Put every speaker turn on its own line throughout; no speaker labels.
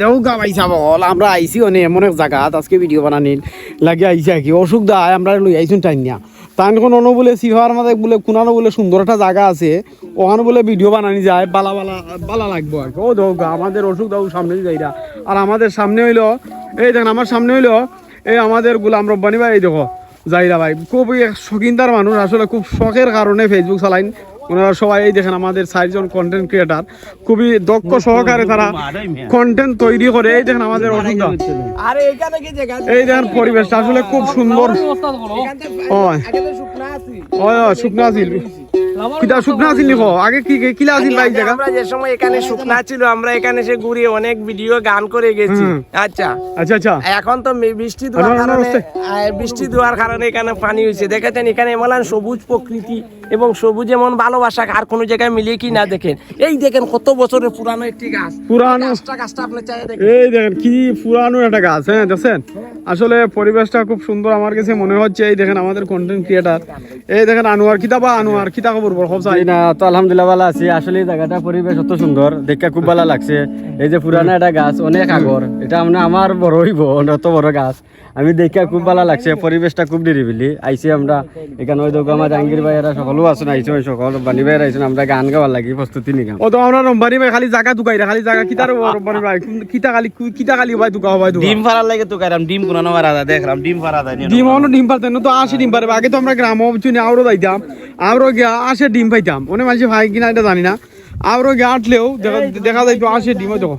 দেও গা পাইছা বল, আমরা আইছি অনে এমন এক জায়গা আজকে ভিডিও বানানি লাগে আইছি কি। অসুখ দা আমরা লই আইছুন টাইম না তান কোন বলে সিফার মাঝে বলে, কোনানো বলে সুন্দর একটা জায়গা আছে, ওখানে বলে ভিডিও বানানি যায়, বালা বালা বালা লাগবো আর কি। ও দেও গা, আমাদের অসুখ দাও সামনে যাইরা। আর আমাদের সামনে হইল, এই দেখেন, আমার সামনে হইল, এই আমাদের গুলাম রব্বানি ভাই, এই দেখো, যাইরা ভাই। খুবই শখিনদার মানুষ, আসলে খুব শখের কারণে ফেসবুক চালাইন। ওনারা সবাই এই দেখেন আমাদের চারজন কন্টেন্ট ক্রিয়েটার খুবই দক্ষ সহকারে তারা কন্টেন্ট তৈরি করে। এই দেখেন আমাদের অসুবিধা এই দেখেন পরিবেশটা আসলে খুব সুন্দর। শুকনা আছিল কিটা শুকনা আছিল আগে কি কি- কিলা আছিল ভাই জায়গা?
আমরা যে সময় এখানে শুকনা ছিল আমরা এখানে সে ঘুরে অনেক ভিডিও গান করে গেছি। আচ্ছা।
আচ্ছা আচ্ছা।
এখন তো বৃষ্টি দেওয়ার
আরে, আরে,
কারণে বৃষ্টি দেওয়ার কারণে এখানে পানি হয়েছে। দেখেছেন এখানে এমন সবুজ প্রকৃতি। এবং সবুজ এমন ভালোবাসা আর কোনো জায়গায় মিলিয়ে কি না দেখেন। এই দেখেন কত বছরের পুরানো একটি গাছ।
পুরানো
গাছটা গাছটা আপনি চাই দেখেন।
এই দেখেন কি পুরানো একটা গাছ হ্যাঁ দেখছেন? আসলে পরিবেশটা খুব সুন্দর আমার কাছে মনে হচ্ছে। এই দেখেন আমাদের কন্টেন্ট ক্রিয়েটার এই দেখেন আনোয়ার কিতা বা আনোয়ার কিতা খবর বল সব চাই।
না তো আলহামদুলিল্লাহ ভালো আছি। আসলে এই জায়গাটা পরিবেশ অত সুন্দর দেখে খুব ভালো লাগছে। এই যে পুরানো একটা গাছ অনেক আগর। এটা মানে আমার বড় হইব অত বড় গাছ। আমি দেখে খুব ভালো লাগছে। পরিবেশটা খুব নিরিবিলি। আইছি আমরা এখানে ওই দোকান আমার জাহাঙ্গীর ভাইয়েরা সকলেও আসুন আইসি ওই সকল বানি ভাইয়েরা আইসুন আমরা গান গাওয়ার লাগি প্রস্তুতি নিগাম।
ও তো আমরা রম্বানি ভাই খালি জায়গা দুকাই খালি জায়গা কিতার রম্বানি ভাই কিতা খালি কিতা খালি ভাই দুকা ভাই দুকা
ডিম ফারার লাগে তো কারাম ডিম কোনানো মারা যায় দেখলাম ডিম ফারা যায়
ডিম অন্য ডিম পারতেন না তো আসে ডিম পারবে আগে তো আমরা গ্রাম চুনি আরও যাইতাম আরও গিয়া আসে ডিম পাইতাম অনেক মানুষ ভাই কিনা এটা জানি না। আরও গিয়া আটলেও দেখা দেখা যাইতো আসে ডিম দেখো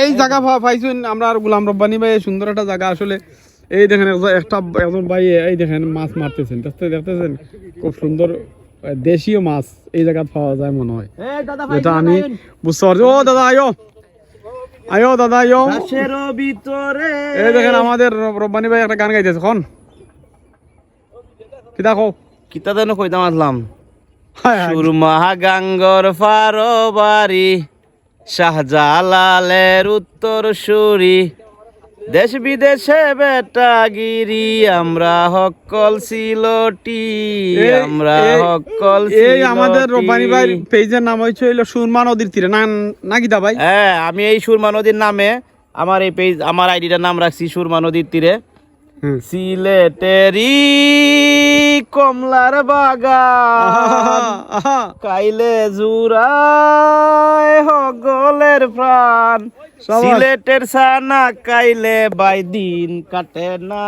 এই জায়গা পা- পাইছুন আমরা আর গুলাম রব্বানি ভাই সুন্দর একটা জায়গা আসলে এই দেখেন এক- একটা একজন ভাই এই দেখেন মাছ মারতেছেন দেখতে দেখতেছেন? খুব সুন্দর দেশীয় মাছ এই জায়গা পাওয়া যায় মনে হয়। যেটা আমি বুঝতে পারছি। ও দাদা আয়ো। আয়ো দাদা আয়ো।
ভিতরে।
এই দেখেন আমাদের রব- রব্বানি ভাই একটা গান গাইতেছে খন। কি দেখো?
কিতা যেন কইতাম আসলাম। সুরমা গাঙ্গর ফারো বাড়ি শাহজালালের উত্তর সুরি দেশ বিদেশে বেটাগিরি আমরা হকল সিলটি আমরা হকল
এই আমাদের রোপানি ভাই পেজের নাম হয়েছে হইল সুরমা নদীর তীরে। না নাকি দা ভাই?
হ্যাঁ আমি এই সুরমা নদীর নামে আমার এই পেজ আমার আইডিটার নাম রাখছি সুরমা নদীর তীরে। সিলেটেরি কমলার বাগান। কাইলে জুরায় হগলের প্রাণ। সিলেটের সানা কাইলে বাই দিন কাটে না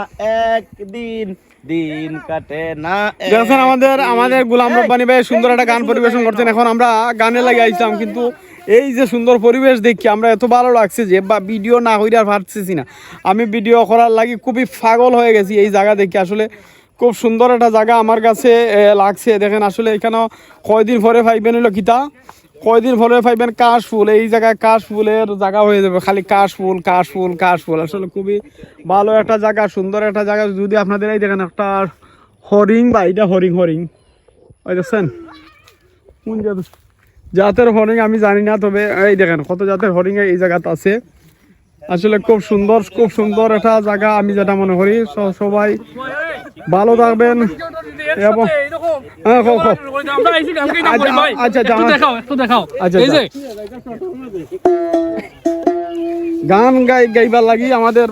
একদিন। দিন কাটে না
দেখছেন আমাদের আমাদের গুলাম রব্বানি ভাই সুন্দর একটা গান পরিবেশন করছেন। এখন আমরা গানে লাগে আইছিলাম কিন্তু এই যে সুন্দর পরিবেশ দেখি আমরা এত ভালো লাগছে যে বা ভিডিও না হইলে আর পারতেছি না। আমি ভিডিও করার লাগি খুবই পাগল হয়ে গেছি এই জায়গা দেখি। আসলে খুব সুন্দর একটা জায়গা আমার কাছে লাগছে। দেখেন আসলে এখানেও কয়দিন পরে পাইবেন হইল কিতা? কয়দিন পরে পাইবেন কাশ ফুল? এই জায়গায় কাশ ফুলের জায়গা হয়ে যাবে। খালি কাশ ফুল কাশ ফুল কাশ ফুল। আসলে খুবই ভালো একটা জায়গা, সুন্দর একটা জায়গা। যদি আপনাদের এই দেখেন একটা হরিং বা এটা হরিং হরিং। ওই দেখছেন? কোন জাত- জাতের হরিং আমি জানি না, তবে এই দেখেন কত জাতের হরিং এই জায়গাতে আছে। আসলে খুব সুন্দর খুব সুন্দর একটা জায়গা আমি যেটা মনে করি। সবাই ভালো থাকবেন। এবং আচ্ছা। গান গাই গাইবার লাগি আমাদের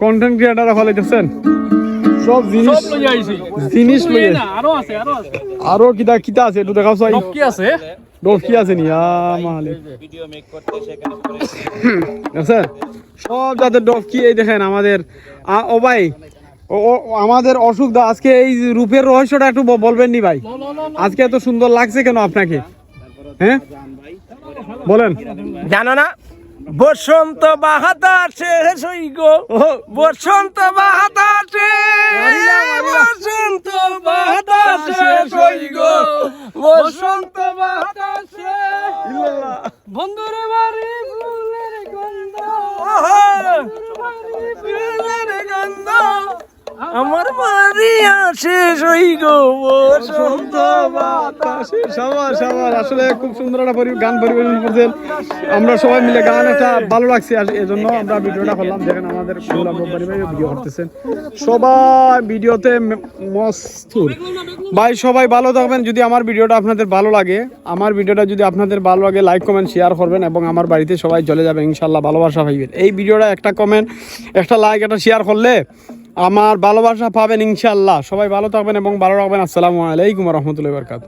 কন্টেন্ট ক্রিয়েটার হলে দেখছেন সব জিনিস আরও কিতা কিতা আছে একটু দেখাও চাই
কি আছে?
ডোব কি আছে নি? মালে
ভিডিও মেক করতে সেখানে
দেখছেন? সব কি এই দেখেন আমাদের ও ভাই ও আমাদের অসুখ দা আজকে এই রূপের রহস্যটা একটু বলবেন নি ভাই? আজকে এত সুন্দর লাগছে কেন আপনাকে? হ্যাঁ? বলেন।
জানো না? বসন্ত বাহাতার শেষ হই গো। বসন্ত বাহাতার বসন্ত বাহাতার আমার বাড়ি হই গো বসন্ত
বাতাসে। সবার সবার। আসলে খুব সুন্দর একটা গান পরিবেশন করছেন। আমরা সবাই মিলে গান একটা ভালো লাগছে। আর এজন্য আমরা ভিডিওটা করলাম। দেখেন আমাদের পরিবার ভিডিও করতেছেন। সবাই ভিডিওতে মস্তুর ভাই, সবাই ভালো থাকবেন। যদি আমার ভিডিওটা আপনাদের ভালো লাগে, আমার ভিডিওটা যদি আপনাদের ভালো লাগে লাইক কমেন্ট শেয়ার করবেন এবং আমার বাড়িতে সবাই চলে যাবে। ইনশাল্লাহ ভালোবাসা পাইবেন। এই ভিডিওটা একটা কমেন্ট একটা লাইক একটা শেয়ার করলে আমার ভালোবাসা পাবেন ইনশাল্লাহ সবাই ভালো থাকবেন এবং ভালো রাখবেন। আসসালামু আলাইকুম রহমতুল্লাহ বরকাত